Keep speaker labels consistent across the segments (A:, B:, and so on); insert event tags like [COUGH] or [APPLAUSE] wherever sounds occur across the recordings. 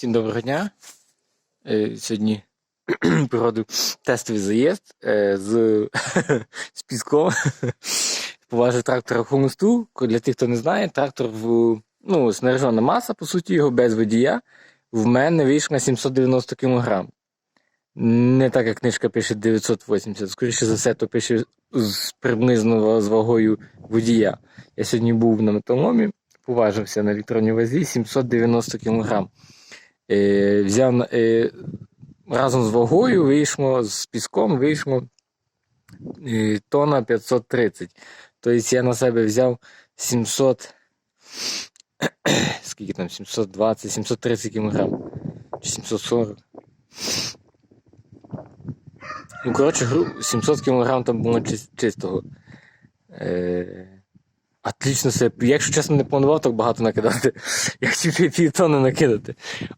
A: Всім доброго дня. Е, Сьогодні [CLEARS THROAT] проводив тестовий заїзд е, з, [LAUGHS] з піском. Поважив трактора хомусту. Для тих, хто не знає, трактор в ну, снаряжена маса, по суті, його без водія. В мене вийшло на 790 кг. Не так, як книжка пише 980. Скоріше за все, то пише з, приблизно з вагою водія. Я сьогодні був на металомі, поважився на електронній вазі 790 кг. Е, взяв е, разом з вагою вийшло, з піском вийшло е, тонна 530. Тобто я на себе взяв 700. [COUGHS] Скільки там? 720, 730 кг. Чи 740. Ну, коротше, 700 кг там було чистого. Е, Отлично себе. Якщо чесно, не планував так багато накидати. [LAUGHS] Я хотів півтони накидати.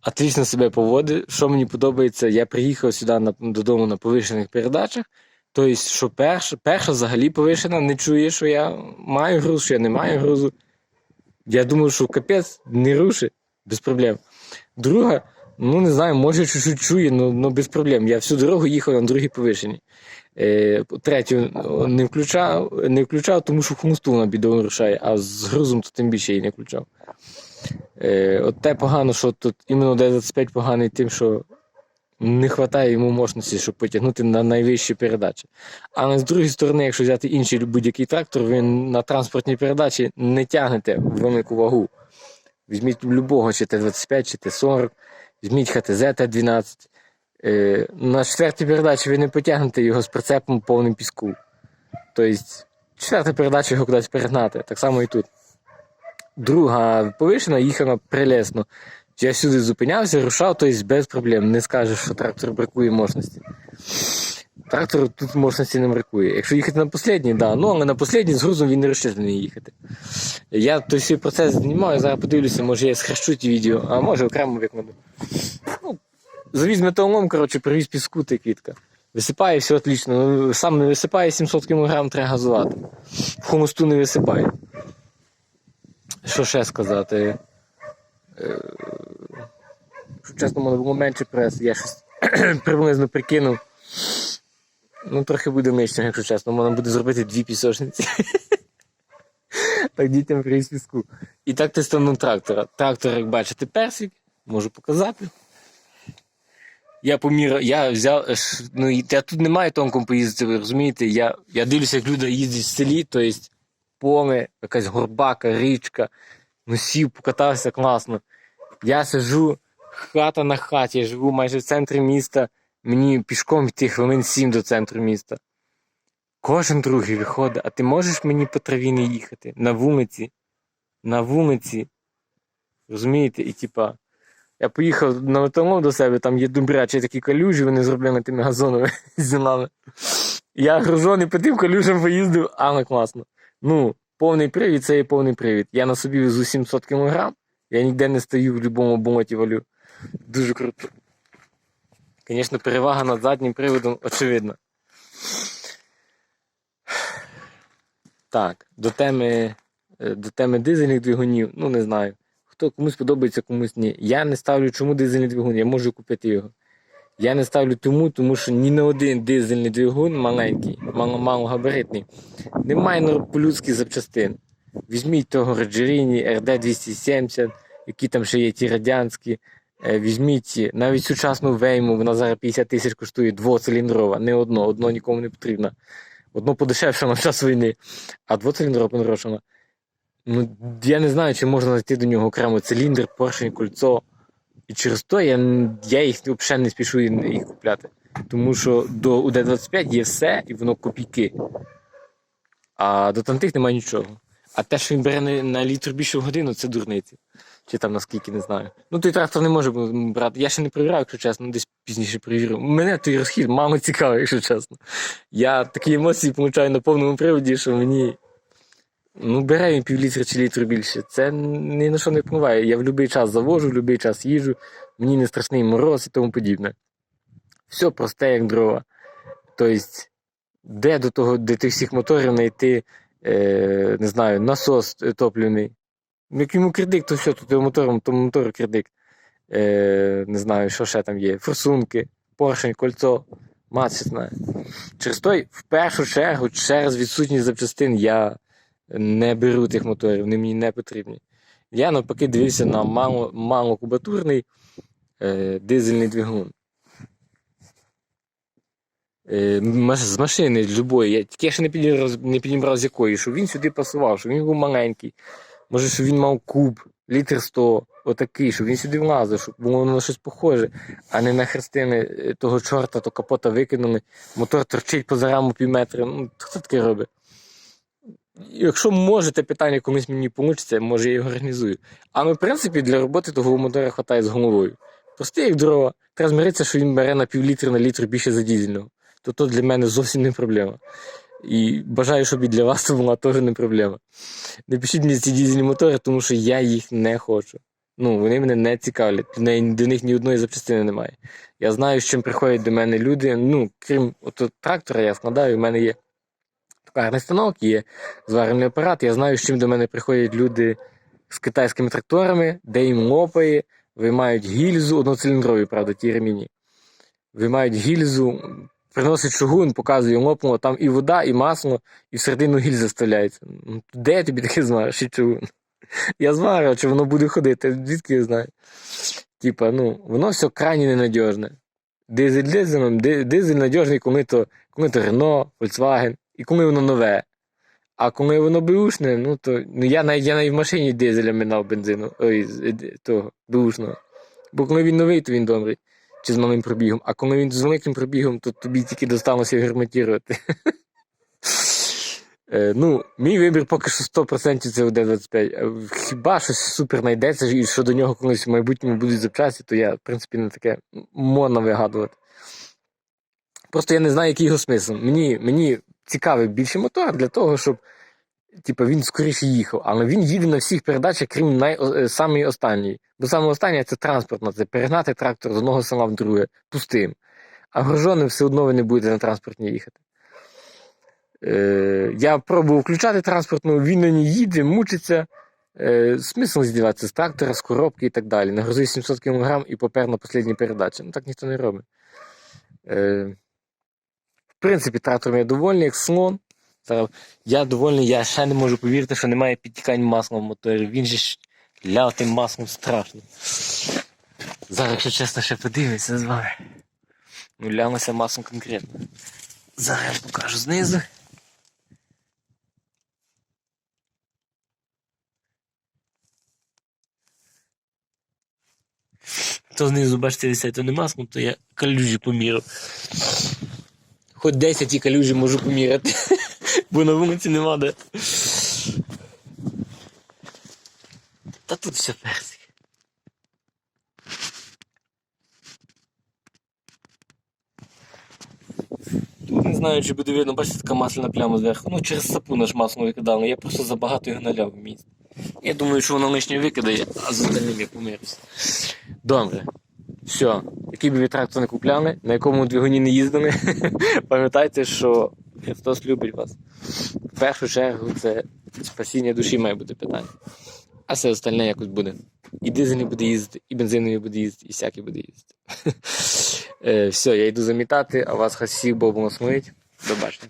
A: Отлично себе поводив. Що мені подобається, я приїхав сюди на, додому на повишених передачах. Тобто, що перша, перша взагалі повишена, не чує, що я маю груз, що я не маю грузу. Я думав, що капець не рушить, без проблем. Друга, ну не знаю, може чуть-чуть чує, але ну, без проблем. Я всю дорогу їхав на другій повишеній. Е, третю не включав, не включав, тому що хумусту вона бідово рушає, а з грузом то тим більше її не включав. Е, от те погано, що тут іменно D25 поганий тим, що не вистачає йому мощності, щоб потягнути на найвищі передачі. Але з другої сторони, якщо взяти інший будь-який трактор, він на транспортній передачі не тягнете велику вагу. Візьміть любого, чи Т-25, чи Т-40, візьміть ХТЗ Т-12. Е, на четвертій передачі ви не потягнете його з прицепом повним піску. Тобто, четверта передача його кудись перегнати. Так само і тут. Друга повишена їхала прелесно. Я сюди зупинявся, рушав, тобто без проблем. Не скажеш, що трактор бракує мощності. Трактору тут мощності не бракує. Якщо їхати на послідній, да, ну але на послідній з грузом він не розчислений їхати. Я той свій процес знімаю, зараз подивлюся, може я схрещу ті відео, а може окремо викладу. Ну, завіз металолом, коротше, привіз піску та квітка. Висипає все отлично. Ну, сам не висипає 700 кг, треба газувати. В хомосту не висипає. Що ще сказати? Е, Якщо чесно, мене було менше прес, я щось [CLEARS THROAT] приблизно прикинув. Ну, трохи буде лишнього, якщо чесно, можна буде зробити дві пісочниці. [LAUGHS] так дітям привіз піску. І так тестовно трактора. Трактор, як бачите, персик, можу показати. Я поміряв, я взяв, ну я тут немає тонком поїздити, ви розумієте? Я, я дивлюся, як люди їздять в селі, то є поле, якась горбака, річка, ну сів, покатався класно. Я сижу, хата на хаті, я живу майже в центрі міста, мені пішком йти хвилин сім до центру міста. Кожен другий виходить, а ти можеш мені по траві не їхати? На вулиці, на вулиці. Розумієте? І типа, я поїхав на металом до себе, там є добрячі такі калюжі, вони зроблені тими газонами [LAUGHS] зілами. Я гружений по тим калюжам поїздив, але класно. Ну, повний привід це є повний привід. Я на собі везу 700 кг, я ніде не стою в будь-якому болоті валю. Дуже круто. Звісно, перевага над заднім приводом очевидна. Так, до теми, е, до теми дизельних двигунів, ну не знаю. Хто комусь подобається, комусь ні. Я не ставлю, чому дизельний двигун, я можу купити його. Я не ставлю тому, тому що ні на один дизельний двигун маленький, мало, малогабаритний, немає по-людськи запчастин. Візьміть того Реджеріні, РД-270, які там ще є ті радянські. Е, Візьміть навіть сучасну вейму, вона зараз 50 тисяч коштує двоциліндрова, не одно, одно нікому не потрібно. Одно подешевше [LAUGHS] на час війни, а двоциліндрова подорожчана. Ну, я не знаю, чи можна знайти до нього окремо циліндр, поршень, кольцо. І через то я, я їх взагалі не спішу їх купляти. Тому що до УД-25 є все, і воно копійки. А до тантих немає нічого. А те, що він бере на, літр більше в годину, це дурниці. Чи там наскільки, не знаю. Ну, той трактор не може брати. Я ще не перевіряв, якщо чесно, десь пізніше перевірю. Мене той розхід мало цікавий, якщо чесно. Я такі емоції получаю на повному приводі, що мені. Ну, бере він півлітра чи літру більше. Це ні на що не впливає. Я в будь-який час завожу, в будь-який час їжу, мені не страшний мороз і тому подібне. Все просте, як дрова. Тобто, де до того, де тих всіх моторів знайти, е, не знаю, насос топливний. Як йому кредит, то все, його мотором, то мотору кредит. е, не знаю, що ще там є, форсунки, поршень, кольцо, мат знає. Через той, в першу чергу, через відсутність запчастин я не беру тих моторів, вони мені не потрібні. Я навпаки дивився на мало, малокубатурний е, дизельний двигун. Е, з машини з любої. Я тільки ще не підібрав, не підібрав з якої, щоб він сюди пасував, щоб він був маленький. Може, щоб він мав куб, літр 100, отакий, щоб він сюди влазив, щоб було на щось похоже, а не на хрестини е, того чорта, то капота викинули, мотор торчить поза раму пів метра. Ну, хто таке робить? Якщо можете питання комусь мені получиться, може я його організую. А ну, в принципі, для роботи того мотора хватає з головою. Простий як дрова. Треба змиритися, що він бере на пів літри на літр більше за дізельного. То то для мене зовсім не проблема. І бажаю, щоб і для вас це [LAUGHS] була теж не проблема. Не пишіть мені ці дізельні мотори, тому що я їх не хочу. Ну, вони мене не цікавлять. До, них ні одної запчастини немає. Я знаю, з чим приходять до мене люди. Ну, крім ото трактора, я складаю, у мене є токарний станок, є зварений апарат. Я знаю, з чим до мене приходять люди з китайськими тракторами, де їм лопає, виймають гільзу, одноциліндрові, правда, ті ремені. Виймають гільзу, приносить шугун, показує лопнуло, там і вода, і масло, і всередину гільза вставляється. Ну, Де я тобі таке звариш, і чугун? Я зварю, чи воно буде ходити, звідки я знаю. Типа, ну, воно все крайне ненадіжне. Дизель дизелем, дизель надіжний, коли то, коли то Renault, Volkswagen, і коли воно нове. А коли воно беушне, ну то ну я навіть я навіть в машині дизеля минав бензину, ой, е, того, беушного. Бо коли він новий, то він добрий. Чи з малим пробігом. А коли він з великим пробігом, то тобі тільки достануться його. [LAUGHS] Е, Ну, мій вибір поки що 100% це ОД-25. Е, Хіба щось супер знайдеться, і що до нього колись в майбутньому будуть запчасті, то я, в принципі, не таке можна вигадувати. Просто я не знаю, який його смисл. Мені, мені цікавий більше мотор для того, щоб типу, він скоріше їхав. Але він їде на всіх передачах, крім най... е, самої останньої. Бо саме остання це транспортна, це перегнати трактор з одного села в друге пустим. А гружоним все одно ви не будете на транспортні їхати. Е, я пробував включати транспортну, він на ній їде, мучиться. Е, смисл здіватися з трактора, з коробки і так далі. Нагрузив 700 кг і попер на останній передачі. Ну так ніхто не робить. Е, принципі, трактором я довольний, як слон. Я довольний, я ще не можу повірити, що немає підтікань масла в моторі. Він же ж ляв тим маслом страшно. Зараз, якщо чесно, ще подивимося з вами. Ну, лялося маслом конкретно. Зараз я покажу знизу. То знизу, бачите, висять, не маслом, то я калюжі поміряв. Хоч 10 і калюжі можу поміряти, бо на вулиці нема де. Та тут все персик. Тут не знаю, чи буде видно, бачите, така масляна пляма зверху. Ну, через сапу ж масло викидав, але я просто забагато його наляв в місць. Я думаю, що воно лишнє викидає, а з остальним я помирився. Добре. Все. Який би ви трактор не купляли, на якому двигуні не їздили, [LAUGHS] пам'ятайте, що Христос любить вас. В першу чергу це спасіння душі має бути питання. А все остальне якось буде. І дизельний буде їздити, і бензиновий буде їздити, і всякий буде їздити. [LAUGHS] Е, Все, я йду замітати, а вас хай всіх Бог благословить. До бачення.